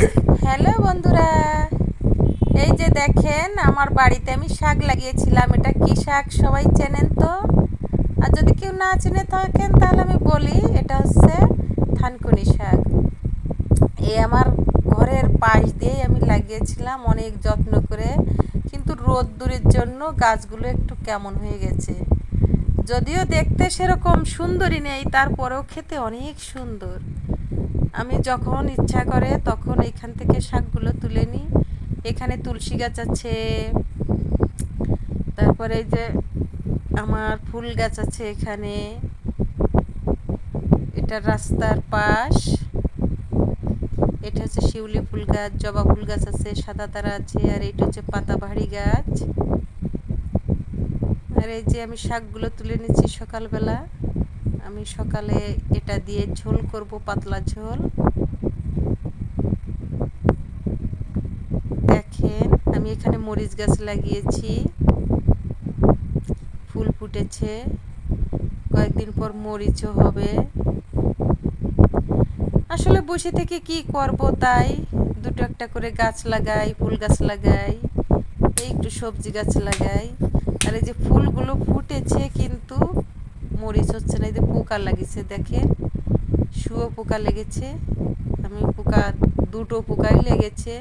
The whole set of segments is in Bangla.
হ্যালো বন্ধুরা, এই যে দেখেন আমার বাড়িতে আমি শাক লাগিয়েছিলাম। এটা কি শাক সবাই চেনেন তো? আর যদি কেউ না চেনে থাকেন, তাহলে আমি বলি, এটা হচ্ছে থানকুনি শাক। এই আমার ঘরের পাশ দিয়েই আমি লাগিয়েছিলাম অনেক যত্ন করে, কিন্তু রোদ দূরের জন্য গাছগুলো একটু কেমন হয়ে গেছে। যদিও দেখতে সেরকম সুন্দরই নেই, তারপরেও খেতে অনেক সুন্দর। আমি যখন ইচ্ছা করে তখন এখান থেকে শাকগুলো তুলে নিই। এখানে তুলসী গাছ আছে, তারপরে এই যে আমার ফুল গাছ আছে এখানে। এটা রাস্তার পাশ। এটা হচ্ছে শিউলি ফুল গাছ, জবা ফুল গাছ আছে, সাদা তারা আছে, আর এটা হচ্ছে পাতাবাহারি গাছ। আর এই যে আমি শাকগুলো তুলে নিচ্ছি সকালবেলা। আমি সকালে এটা দিয়ে ঝোল করব, পাতলা ঝোল। দেখেন, আমি এখানে মরিচ গাছ লাগিয়েছি। ফুল ফুটেছে। কয়েকদিন পর মরিচও হবে। আসলে বসে থেকে কি করব তাই? দুটো একটা করে গাছ লাগাই, ফুল গাছ লাগাই, এই একটু সবজি গাছ লাগাই। আর এই যে ফুলগুলো ফুটেছে কিন্তু মরিচ হচ্ছে না যে পোকা লাগিয়েছে দেখেন। শুয়ো পোকা লেগেছে। আমি পোকা, দুটো পোকাই লেগেছে।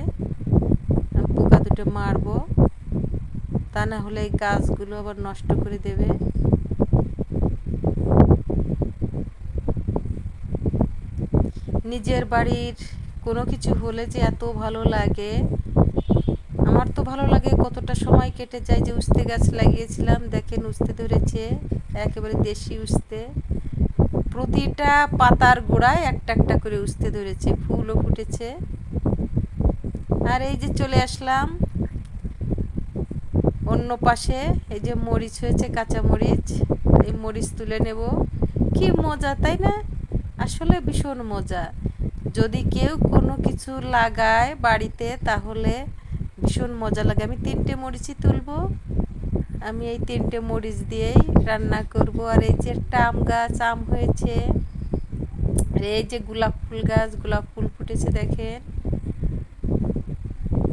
পোকা দুটো মারবো। তা না হলে এই গাছগুলো আবার নষ্ট করে দেবে। নিজের বাড়ির কোনো কিছু হলে যে এত ভালো লাগে। ভালো লাগে, কতটা সময় কেটে যায় যে উস্তে গাছ লাগিয়েছিলাম। দেখেন উস্তে ধরেছে, একেবারে দেশি উস্তে। প্রতিটা পাতার গোড়ায় একটা একটা করে উস্তে ধরেছে, ফুলও ফুটেছে। আর এই যে চলে আসলাম, অন্য পাশে এই যে মরিচ হয়েছে, কাঁচা মরিচ। এই মরিচ তুলে নেব। কি মজা, তাই না? আসলে ভীষণ মজা। যদি কেউ কোনো কিছু লাগায় বাড়িতে, তাহলে ভীষণ মজা লাগে। আমি তিনটে মরিচই তুলবো। আমি এই তিনটে মরিচ দিয়েই রান্না করব। আর এই যে একটা আম গাছ, আম হয়েছে, আর এই যে গোলাপ ফুল গাছ, গোলাপ ফুল ফুটেছে দেখেন।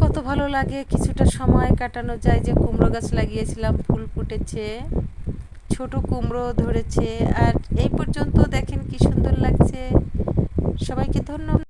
কত ভালো লাগে, কিছুটা সময় কাটানো যায়। যে কুমড়ো গাছ লাগিয়েছিলাম, ফুল ফুটেছে, ছোট কুমড়ো ধরেছে। আর এই পর্যন্ত দেখেন কি সুন্দর লাগছে। সবাইকে ধন্যবাদ।